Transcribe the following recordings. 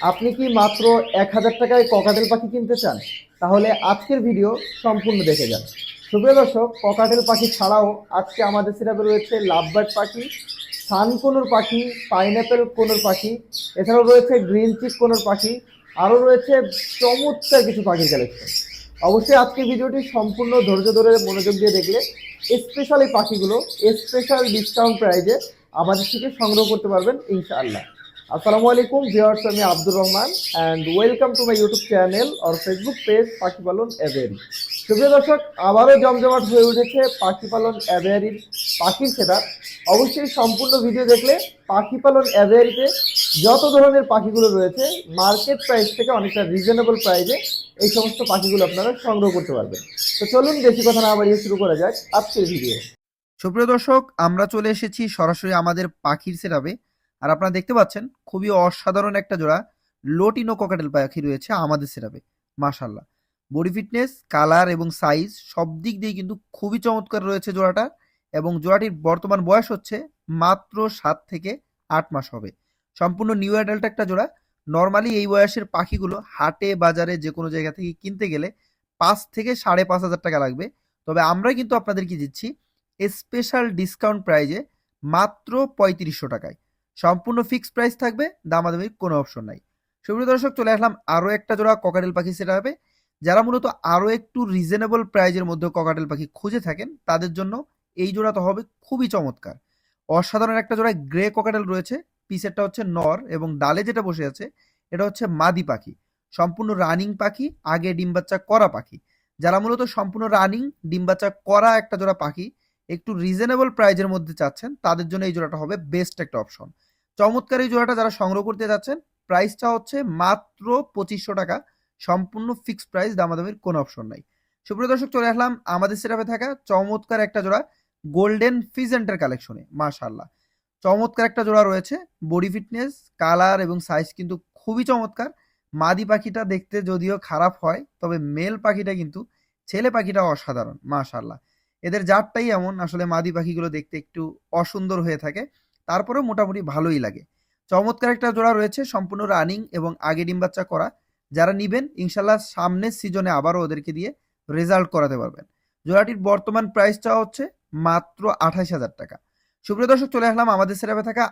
আপনি কি মাত্র এক হাজার টাকায় ককাটেল পাখি কিনতে চান? তাহলে আজকের ভিডিও সম্পূর্ণ দেখে যান। সুপ্রিয় দর্শক, ককাটেল পাখি ছাড়াও আজকে আমাদের সেটাপে রয়েছে লাভবার্ড পাখি সান কোনোর পাখি, পাইনঅ্যাপেল কোনোর পাখি, এছাড়াও রয়েছে গ্রিন চিক কোনোর পাখি, আরও রয়েছে চমৎকার কিছু পাখির কালেকশন অবশ্যই আজকের ভিডিওটি সম্পূর্ণ ধৈর্য ধরে মনোযোগ দিয়ে দেখলে স্পেশাল এই পাখিগুলো স্পেশাল ডিসকাউন্ট প্রাইজে আমাদের থেকে সংগ্রহ করতে পারবেন, ইনশাআল্লাহ। আসসালামু আলাইকুম ভিউয়ার্স আমি Abdur Rahman and welcome to my YouTube channel or Facebook page পাখি পালন অ্যাভেয়ারি সুপ্রিয় দর্শক, আবারও জমজমাট হয়ে উঠেছে পাখি পালন অ্যাভেয়ারির পাখির সেটা অবশ্যই সম্পূর্ণ ভিডিও দেখলে পাখি পালন অ্যাভেয়ারিতে যত ধরনের পাখিগুলো রয়েছে মার্কেট প্রাইস থেকে অনেকটা রিজনেবল প্রাইসে এই সমস্ত পাখিগুলো আপনারা সংগ্রহ করতে পারবেন। তো চলুন, বেশি কথা না বাড়িয়ে শুরু করা যাক আজকের ভিডিও সুপ্রিয় দর্শক, আমরা চলে এসেছি সরাসরি আমাদের পাখির সেরাবে। আর আপনারা দেখতে পাচ্ছেন, খুবই অসাধারণ একটা জোড়া লোটিনো ককাটেল পাখি রয়েছে আমাদের সেরাবে মাশাল্লাহ বডি ফিটনেস, কালার এবং সাইজ সব দিক দিয়ে কিন্তু খুবই চমৎকার রয়েছে জোড়াটা এবং জোড়াটির বর্তমান বয়স হচ্ছে মাত্র সাত থেকে আট মাস হবে। সম্পূর্ণ নিউ অ্যাডাল্ট একটা জোড়া। নর্মালি এই বয়সের পাখিগুলো হাটে, বাজারে যে কোনো জায়গা থেকে কিনতে গেলে পাঁচ থেকে সাড়ে পাঁচ হাজার টাকা লাগবে। তবে আমরা কিন্তু আপনাদেরকে দিচ্ছি স্পেশাল ডিসকাউন্ট প্রাইজে মাত্র পঁয়ত্রিশশো টাকায়। সম্পূর্ণ ফিক্সড প্রাইস থাকবে, দামাদামির কোনো অপশন নাই। সুপ্রিয় দর্শক, চলে আসলাম আরও একটা জোড়া ককাটেল পাখি সেটা হবে যারা মূলত আরও একটু রিজনেবল প্রাইজের মধ্যে ককাটেল পাখি খুঁজে থাকেন, তাদের জন্য এই জোড়া তো হবে খুবই চমৎকার। অসাধারণ একটা জোড়া গ্রে ককাটেল রয়েছে পিসেরটা হচ্ছে নর এবং ডালে যেটা বসে আছে, এটা হচ্ছে মাদি পাখি। সম্পূর্ণ রানিং পাখি, আগে ডিম বাচ্চা করা পাখি। যারা মূলত সম্পূর্ণ রানিং ডিম বাচ্চা করা একটা জোড়া পাখি একটু রিজনেবল প্রাইজের মধ্যে চাচ্ছেন, তাদের জন্য এই জোড়াটা হবে বেস্ট একটা অপশন চমৎকার এই জোড়াটা যারা সংগ্রহ করতে যাচ্ছেন প্রাইসটা হচ্ছে মাত্র পঁচিশশো টাকা, সম্পূর্ণ ফিক্সড প্রাইস দামাদামির কোনো অপশন নাই। সুপ্রিয় দর্শক, চলে আসলাম আমাদের সেটাপে থাকা চমৎকার একটা জোড়া গোল্ডেন ফিজেন্টের কালেকশনে মাশাল্লাহ চমৎকার একটা জোড়া রয়েছে বডি ফিটনেস কালার এবং সাইজ কিন্তু খুবই চমৎকার। মাদি পাখিটা দেখতে যদিও খারাপ হয়, তবে মেল পাখিটা কিন্তু, ছেলে পাখিটা অসাধারণ মাশাল্লাহ এদের জাতটাই এমন, আসলে মাদি পাখিগুলো দেখতে একটু অসুন্দর হয়ে থাকে, তারপরেও মোটামুটি ভালোই লাগে। চমৎকার একটা জোড়া রয়েছে, সম্পূর্ণ রানিং এবং আগে ডিম বাচ্চা করা। যারা নিবেন ইনশাল্লাহ সামনের সিজনে আবারও ওদেরকে দিয়ে রেজাল্ট করাতে পারবেন। জোড়াটির বর্তমান প্রাইসটা হচ্ছে মাত্র আঠাশ হাজার টাকা। সুপ্রিয় দর্শক, চলে আসলাম আমাদের সেরাপে থাকা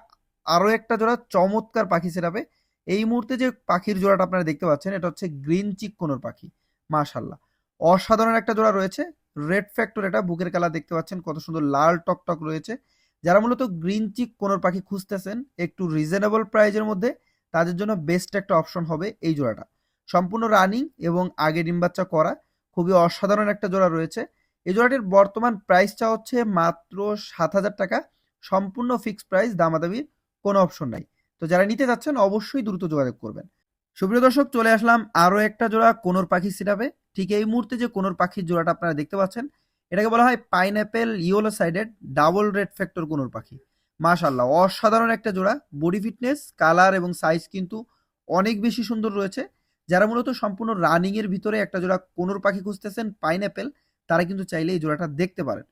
আরও একটা জোড়া চমৎকার পাখি সেরাপে এই মুহূর্তে যে পাখির জোড়াটা আপনারা দেখতে পাচ্ছেন, এটা হচ্ছে গ্রিন চিক কোনোর পাখি মাশাল্লাহ অসাধারণ একটা জোড়া রয়েছে রেড ফ্যাক্টর এটা বুকের কালার দেখতে পাচ্ছেন, কত সুন্দর লাল টকটক রয়েছে। যারা মূলত গ্রিন চিক কোনোর পাখি খুঁজতেছেন, একটু রিজনেবল প্রাইজের মধ্যে তাদের জন্য বেস্ট একটা অপশন হবে এই জোড়াটা। সম্পূর্ণ রানিং এবং আগে ডিম বাচ্চা করা, খুবই অসাধারণ একটা জোড়া রয়েছে। এই জোড়াটির বর্তমান প্রাইসটা হচ্ছে মাত্র সাত হাজার টাকা, সম্পূর্ণ ফিক্সড প্রাইস দামাদামির কোনো অপশন নাই। তো যারা নিতে যাচ্ছেন অবশ্যই দ্রুত যোগাযোগ করবেন। সুপ্রিয় দর্শক, চলে আসলাম আরও একটা জোড়া কোনোর পাখি সিটাপে ঠিক এই মুহূর্তে যে কোনোর পাখির জোড়াটা আপনারা দেখতে পাচ্ছেন, এটাকে বলা হয় pineapple yellow sided double red factor conure পাখি। মাশাল্লাহ অসাধারণ একটা জোড়া বডি ফিটনেস কালার এবং সাইজ কিন্তু অনেক বেশি সুন্দর রয়েছে। যারা মূলত সম্পূর্ণ রানিং এর ভিতরে একটা জোড়া কোনোর পাখি খুঁজতেছেন পাইনঅ্যাপেল তারা কিন্তু চাইলে এই জোড়াটা দেখতে পারেন।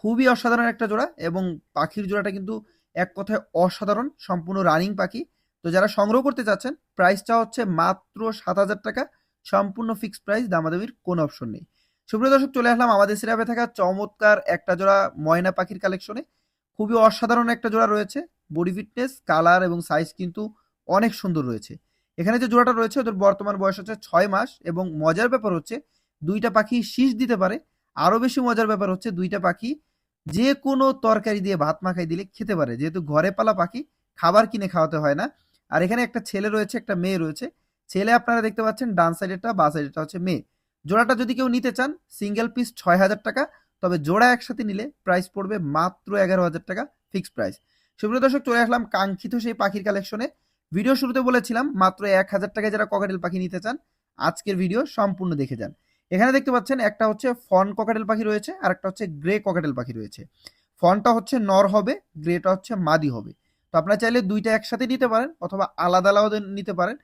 খুবই অসাধারণ একটা জোড়া এবং পাখির জোড়াটা কিন্তু এক কথায় অসাধারণ, সম্পূর্ণ রানিং পাখি। তো যারা সংগ্রহ করতে চাচ্ছেন প্রাইসটা হচ্ছে মাত্র সাত হাজার টাকা। সম্পূর্ণ ফিক্সড প্রাইস দামাদামির কোনো অপশন নেই। সুপ্রিয় দর্শক, চলে আসলাম আমাদের সিরাপে থাকা চমৎকার একটা জোড়া ময়না পাখির কালেকশনে খুবই অসাধারণ একটা জোড়া রয়েছে। বডি ফিটনেস কালার এবং সাইজ কিন্তু অনেক সুন্দর রয়েছে। এখানে যে জোড়াটা রয়েছে, ওদের বর্তমান বয়স হচ্ছে ছয় মাস এবং মজার ব্যাপার হচ্ছে দুইটা পাখি শীষ দিতে পারে। আরও বেশি মজার ব্যাপার হচ্ছে দুইটা পাখি যে কোনো তরকারি দিয়ে ভাত মাখাই দিলে খেতে পারে। যেহেতু ঘরে পালা পাখি, খাবার কিনে খাওয়াতে হয় না। আর এখানে একটা ছেলে রয়েছে, একটা মেয়ে রয়েছে। ছেলে আপনারা দেখতে পাচ্ছেন, ডান সাইডেরটা বা সাইডেরটা হচ্ছে মেয়ে। জোড়াটা যদি কেউ নিতে চান সিঙ্গেল পিস ছয় হাজার টাকা, তবে জোড়া একসাথে নিলে প্রাইস পড়বে মাত্র এগারো হাজার টাকা ফিক্সড প্রাইস সুপ্রিয় দর্শক, চলে আসলাম কাঙ্ক্ষিত সেই পাখির কালেকশনে ভিডিও শুরুতে বলেছিলাম, মাত্র এক হাজার টাকায় যারা ককাটেল পাখি নিতে চান, আজকের ভিডিও সম্পূর্ণ দেখে যান। এখানে দেখতে পাচ্ছেন, একটা হচ্ছে ফন ককাটেল পাখি রয়েছে, আর একটা হচ্ছে গ্রে ককাটেল পাখি রয়েছে। ফনটা হচ্ছে নর হবে গ্রেটা হচ্ছে মাদি হবে। তো আপনারা চাইলে দুইটা একসাথে নিতে পারেন, অথবা আলাদা আলাদা নিতে পারেন।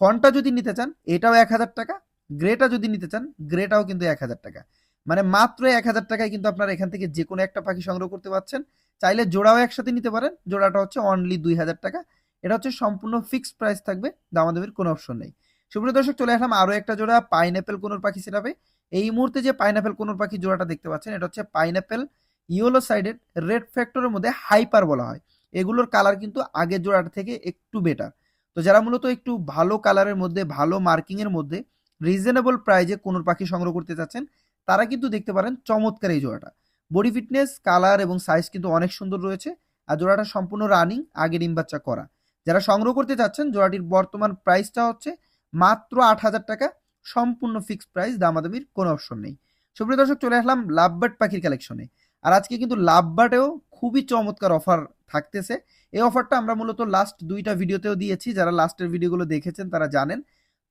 ফনটা যদি নিতে চান, এটাও এক হাজার টাকা গ্রেটা যদি নিতে চান গ্রেটাও কিন্তু এক হাজার টাকা। মানে মাত্র এক হাজার টাকায় কিন্তু আপনারা এখান থেকে যে কোনো একটা পাখি সংগ্রহ করতে পারছেন। চাইলে জোড়াও একসাথে নিতে পারেন, জোড়াটা হচ্ছে অনলি দুই হাজার টাকা। এটা হচ্ছে সম্পূর্ণ ফিক্সড প্রাইস থাকবে, দামাদামির কোনো অপশন নেই। সুপ্রিয় দর্শক, চলে আসলাম আরও একটা জোড়া পাইনঅ্যাপেল কোনোর পাখি সেটাবে এই মুহূর্তে যে পাইনঅ্যাপেল কোনোর পাখি জোড়াটা দেখতে পাচ্ছেন, এটা হচ্ছে পাইনঅ্যাপেল ইয়েলো সাইডেড রেড ফ্যাক্টরের মধ্যে হাইপার বলা হয়। এগুলোর কালার কিন্তু আগের জোড়াটা থেকে একটু বেটার তো যারা মূলত একটু ভালো কালারের মধ্যে, ভালো মার্কিংয়ের মধ্যে রিজনেবল প্রাইজে কোনোর পাখি সংগ্রহ করতে চাচ্ছেন, তারা কিন্তু দেখতে পারেন চমৎকার এই জোড়াটা। বডি ফিটনেস কালার এবং সাইজ কিন্তু অনেক সুন্দর রয়েছে আর জোড়াটা সম্পূর্ণ রানিং আগে ডিম বাচ্চা করা। যারা সংগ্রহ করতে চাচ্ছেন, জোড়াটির বর্তমান প্রাইসটা হচ্ছে মাত্র আট হাজার টাকা, সম্পূর্ণ ফিক্সড প্রাইস দামাদামির কোনো অপশন নেই। সুপ্রিয় দর্শক, চলে আসলাম লাভবার্ড পাখির কালেকশনে আর আজকে কিন্তু লাভবার্ডেও খুবই চমৎকার অফার থাকতেছে। এই অফারটা আমরা মূলত লাস্ট দুইটা ভিডিওতেও দিয়েছি, যারা লাস্টের ভিডিওগুলো দেখেছেন তারা জানেন।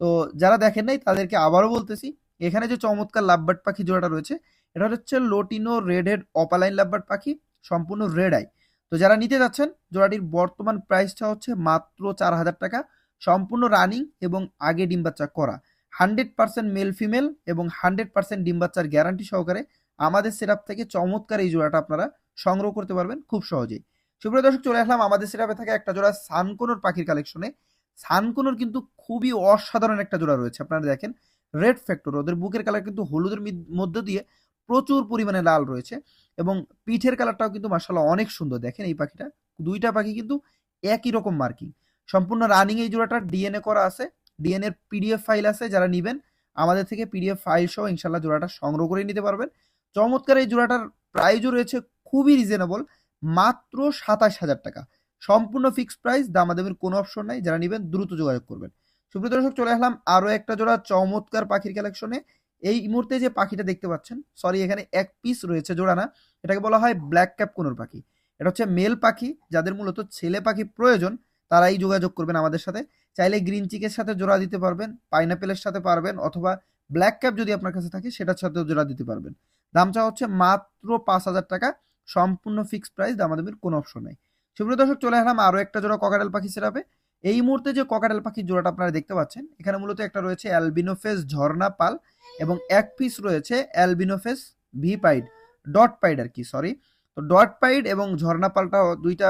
তো যারা দেখেন নাই, তাদেরকে আবারও বলতেছি, এখানে যে চমৎকার লাভবার্ড পাখি জোড়াটা রয়েছে, এটা হচ্ছে lutino red head opaline lovebird পাখি, সম্পূর্ণ রেড আই তো যারা নিতে যাচ্ছেন, জোড়াটির বর্তমান প্রাইসটা হচ্ছে মাত্র চার হাজার টাকা, সম্পূর্ণ রানিং এবং আগে ডিম বাচ্চা করা। হান্ড্রেড পার্সেন্ট মেল ফিমেল এবং হান্ড্রেড পার্সেন্ট ডিম বাচ্চার গ্যারান্টি সহকারে আমাদের সেটআপ থেকে চমৎকার এই জোড়াটা আপনারা সংগ্রহ করতে পারবেন খুব সহজেই। সুপ্রিয় দর্শক, চলে আসলাম আমাদের সেটআপে থাকা একটা জোড়া সানকোনোর পাখির কালেকশনে সানকোনোর কিন্তু খুবই অসাধারণ একটা জোড়া রয়েছে, আপনারা দেখেন। রেড ফ্যাক্টর ওদের বুকের কালার কিন্তু হলুদের মধ্য দিয়ে প্রচুর পরিমাণে লাল রয়েছে এবং পিঠের কালারটাও কিন্তু মার্শাল্লাহ অনেক সুন্দর। দেখেন এই পাখিটা, দুইটা পাখি কিন্তু একই রকম মার্কিং সম্পূর্ণ রানিং এই জোড়াটা ডিএনএ করা আছে ডিএনএর পিডিএফ ফাইল আছে, যারা নিবেন, আমাদের থেকে পিডিএফ ফাইল সহ ইনশাল্লাহ জোড়াটা সংগ্রহ করে নিতে পারবেন। চমৎকার এই জোড়াটার প্রাইজও রয়েছে খুবই রিজনেবল মাত্র সাতাশ হাজার টাকা। সম্পূর্ণ ফিক্সড প্রাইস দামাদামির কোনো অপশন নাই, যারা নেবেন দ্রুত যোগাযোগ করবেন। সুপ্রিয় দর্শক, চলে আসলাম আরও একটা জোড়া চমৎকার পাখির কালেকশনে এই মুহূর্তে যে পাখিটা দেখতে পাচ্ছেন সরি এখানে এক পিস রয়েছে জোড়া না, এটাকে বলা হয় ব্ল্যাক ক্যাপ কোনোর পাখি। এটা হচ্ছে মেল পাখি, যাদের মূলত ছেলে পাখি প্রয়োজন, তারাই যোগাযোগ করবেন আমাদের সাথে। চাইলে গ্রিন চিকের সাথে জোড়া দিতে পারবেন পাইনাপেলের সাথে পারবেন, অথবা ব্ল্যাক ক্যাপ যদি আপনার কাছে থাকে, সেটার সাথেও জোড়া দিতে পারবেন। দামটা হচ্ছে মাত্র পাঁচ হাজার টাকা। সম্পূর্ণ ফিক্সড প্রাইস দামাদামির কোনো অপশন নেই। সুপ্রিয় দর্শক, চলে এলাম আরও একটা জোড়া ককাটেল পাখি সেরাপে এই মুহূর্তে যে ককাটেল পাখির জোড়াটা আপনারা দেখতে পাচ্ছেন, এখানে মূলত একটা রয়েছে অ্যালবিনোফেস ঝর্ণা পাল এবং এক পিস রয়েছে অ্যালবিনোফেস ভি পাইড ডট পাইড আর কি সরি তো ডট পাইড এবং ঝর্ণা পালটাও দুইটা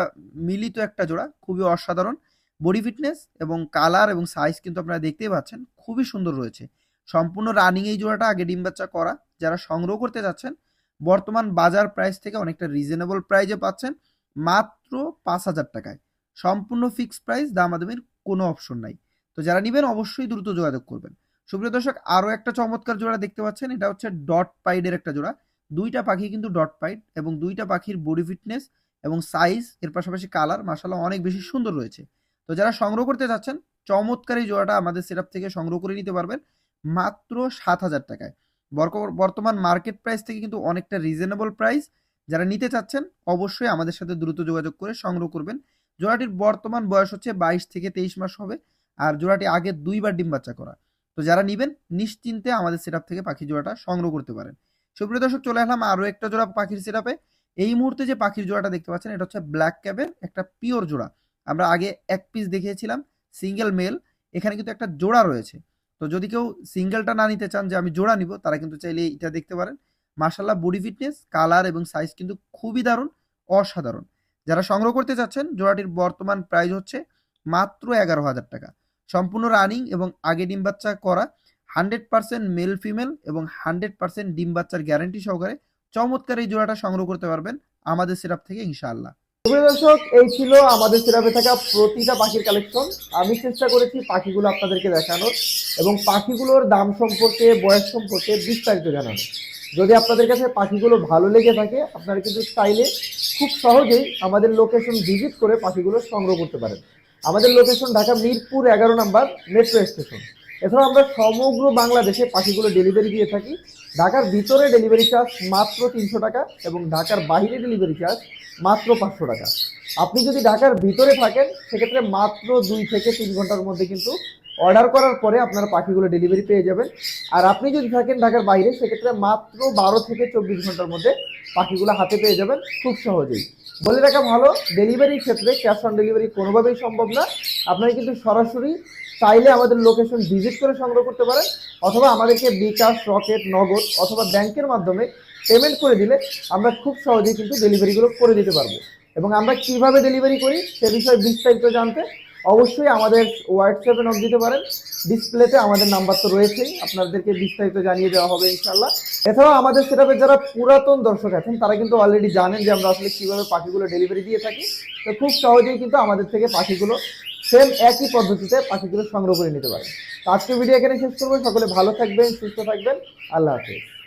মিলিত একটা জোড়া, খুবই অসাধারণ। বডি ফিটনেস এবং কালার এবং সাইজ কিন্তু আপনারা দেখতেই পাচ্ছেন, খুবই সুন্দর রয়েছে। সম্পূর্ণ রানিং এই জোড়াটা আগে ডিম বাচ্চা করা যারা সংগ্রহ করতে যাচ্ছেন, বর্তমান বাজার প্রাইস থেকে অনেকটা রিজনেবল প্রাইজে পাচ্ছেন, মাত্র পাঁচ হাজার টাকায়। সম্পূর্ণ ফিক্সড প্রাইস দামাদামির কোনো অপশন নাই। তো যারা নেবেন, অবশ্যই দ্রুত যোগাযোগ করবেন। সুপ্রিয় দর্শক, আরও একটা চমৎকার জোড়া দেখতে পাচ্ছেন, এটা হচ্ছে ডট পাইডের একটা জোড়া। দুইটা পাখি কিন্তু ডট পাইড এবং দুইটা পাখির বডি ফিটনেস এবং সাইজ এর পাশাপাশি কালার মাসাল্লাহ অনেক বেশি সুন্দর রয়েছে। তো যারা সংগ্রহ করতে চাচ্ছেন চমৎকার এই জোড়াটা আমাদের সেটআপ থেকে সংগ্রহ করে নিতে পারবেন, মাত্র সাত হাজার টাকায়। বর্তমান মার্কেট প্রাইস থেকে কিন্তু অনেকটা রিজনেবল প্রাইস যারা নিতে চাচ্ছেন, অবশ্যই আমাদের সাথে দ্রুত যোগাযোগ করে সংগ্রহ করবেন। জোড়াটির বর্তমান বয়স হচ্ছে বাইশ থেকে তেইশ মাস হবে, আর জোড়াটি আগে দুইবার ডিম বাচ্চা করা। তো যারা নিবেন, নিশ্চিন্তে আমাদের সেটআপ থেকে পাখি জোড়াটা সংগ্রহ করতে পারেন। সুপ্রিয় দর্শক, চলে আসলাম আরও একটা জোড়া পাখির সেটআপে এই মুহূর্তে যে পাখির জোড়াটা দেখতে পাচ্ছেন, এটা হচ্ছে ব্ল্যাক ক্যাবের একটা পিওর জোড়া। আমরা আগে এক পিস দেখিয়েছিলাম সিঙ্গেল মেল এখানে কিন্তু একটা জোড়া রয়েছে। তো যদি কেউ সিঙ্গেলটা না নিতে চান যে আমি জোড়া নিব, তারা কিন্তু চাইলে এটা দেখতে পারেন। মার্শাল্লাহ বডি ফিটনেস কালার এবং সাইজ কিন্তু খুবই দারুণ, অসাধারণ। যারা সংগ্রহ করতে চাচ্ছেন, জোড়াটির বর্তমান প্রাইস হচ্ছে মাত্র এগারো হাজার টাকা। সম্পূর্ণ রানিং এবং আগে ডিম বাচ্চা করা হান্ড্রেড পার্সেন্ট মেল ফিমেল এবং হান্ড্রেড পার্সেন্ট ডিম বাচ্চার গ্যারান্টি সহকারে চমৎকার এই জোড়াটা সংগ্রহ করতে পারবেন আমাদের সেটআপ থেকে ইনশাআল্লাহ। সুপ্রিয় দর্শক, এই ছিল আমাদের সেরাপে থাকা প্রতিটা পাখির কালেকশন আমি চেষ্টা করেছি পাখিগুলো আপনাদেরকে দেখানোর এবং পাখিগুলোর দাম সম্পর্কে, বয়স সম্পর্কে বিস্তারিত জানানো যদি আপনাদের কাছে পাখিগুলো ভালো লেগে থাকে, আপনারা কিন্তু চাইলে খুব সহজেই আমাদের লোকেশন ভিজিট করে পাখিগুলো সংগ্রহ করতে পারেন। আমাদের লোকেশন ঢাকা মিরপুর এগারো নাম্বার মেট্রো স্টেশন এছাড়া আমরা সমগ্র বাংলাদেশে পাখিগুলো ডেলিভারি দিয়ে থাকি। ঢাকার ভিতরে ডেলিভারি চার্জ মাত্র তিনশো টাকা এবং ঢাকার বাইরে ডেলিভারি চার্জ মাত্র পাঁচশো টাকা। আপনি যদি ঢাকার ভিতরে থাকেন, সেক্ষেত্রে মাত্র দুই থেকে তিন ঘণ্টার মধ্যে কিন্তু অর্ডার করার পরে আপনারা পাখিগুলো ডেলিভারি পেয়ে যাবেন। আর আপনি যদি থাকেন ঢাকার বাইরে, সেক্ষেত্রে মাত্র বারো থেকে চব্বিশ ঘণ্টার মধ্যে পাখিগুলো হাতে পেয়ে যাবেন খুব সহজেই। বলে রাখা ভালো ডেলিভারির ক্ষেত্রে ক্যাশ অন ডেলিভারি কোনোভাবেই সম্ভব না। আপনারা কিন্তু সরাসরি চাইলে আমাদের লোকেশন ভিজিট করে সংগ্রহ করতে পারেন, অথবা আমাদেরকে বিকাশ, রকেট, নগদ অথবা ব্যাংকের মাধ্যমে পেমেন্ট করে দিলে আমরা খুব সহজেই কিন্তু ডেলিভারিগুলো করে দিতে পারব। এবং আমরা কীভাবে ডেলিভারি করি সে বিষয়ে বিস্তারিত জানতে অবশ্যই আমাদের হোয়াটসঅ্যাপে নক দিতে পারেন। ডিসপ্লেতে আমাদের নাম্বার তো রয়েছেই, আপনাদেরকে বিস্তারিত জানিয়ে দেওয়া হবে ইনশাল্লাহ এছাড়াও আমাদের সেটাপে যারা পুরাতন দর্শক আছেন, তারা কিন্তু অলরেডি জানেন যে আমরা আসলে কীভাবে পাখিগুলো ডেলিভারি দিয়ে থাকি। তো খুব সহজেই কিন্তু আমাদের থেকে পাখিগুলো সেম একই পদ্ধতিতে পাখিগুলো সংগ্রহ করে নিতে পারেন। তো আজকের ভিডিও এখানে শেষ করব। সকলে ভালো থাকবেন, সুস্থ থাকবেন। আল্লাহ হাফিজ।